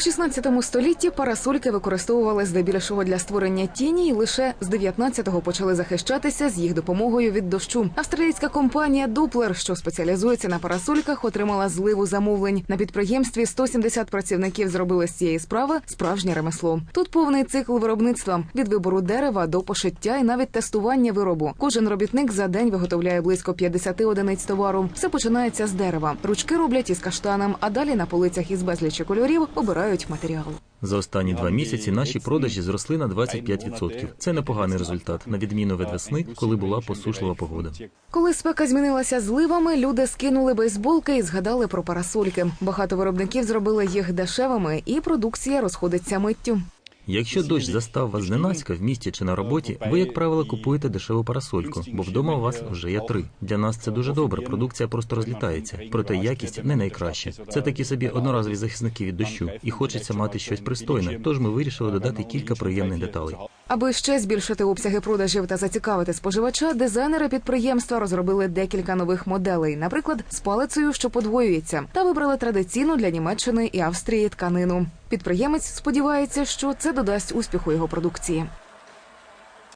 У 16 столітті парасольки використовували здебільшого для створення тіні, і лише з 19-го почали захищатися з їх допомогою від дощу. Австралійська компанія Дуплер, що спеціалізується на парасольках, отримала зливу замовлень. На підприємстві 170 працівників зробили з цієї справи справжнє ремесло. Тут повний цикл виробництва від вибору дерева до пошиття і навіть тестування виробу. Кожен робітник за день виготовляє близько 50 одиниць товару. Все починається з дерева. Ручки роблять із каштаном, а далі на полицях із безлічі кольорів обирають матеріал. За останні два місяці наші продажі зросли на 25%. Це непоганий результат, на відміну від весни, коли була посушлива погода. Коли спека змінилася зливами, люди скинули бейсболки і згадали про парасольки. Багато виробників зробили їх дешевими, і продукція розходиться миттю. Якщо дощ застав вас зненацька в місті чи на роботі, ви, як правило, купуєте дешеву парасольку, бо вдома у вас вже є три. Для нас це дуже добре. Продукція просто розлітається, проте якість не найкраща. Це такі собі одноразові захисники від дощу, і хочеться мати щось пристойне. Тож ми вирішили додати кілька приємних деталей. Аби ще збільшити обсяги продажів та зацікавити споживача, дизайнери підприємства розробили декілька нових моделей, наприклад, з палицею, що подвоюється, та вибрали традиційну для Німеччини і Австрії тканину. Підприємець сподівається, що це додасть успіху його продукції.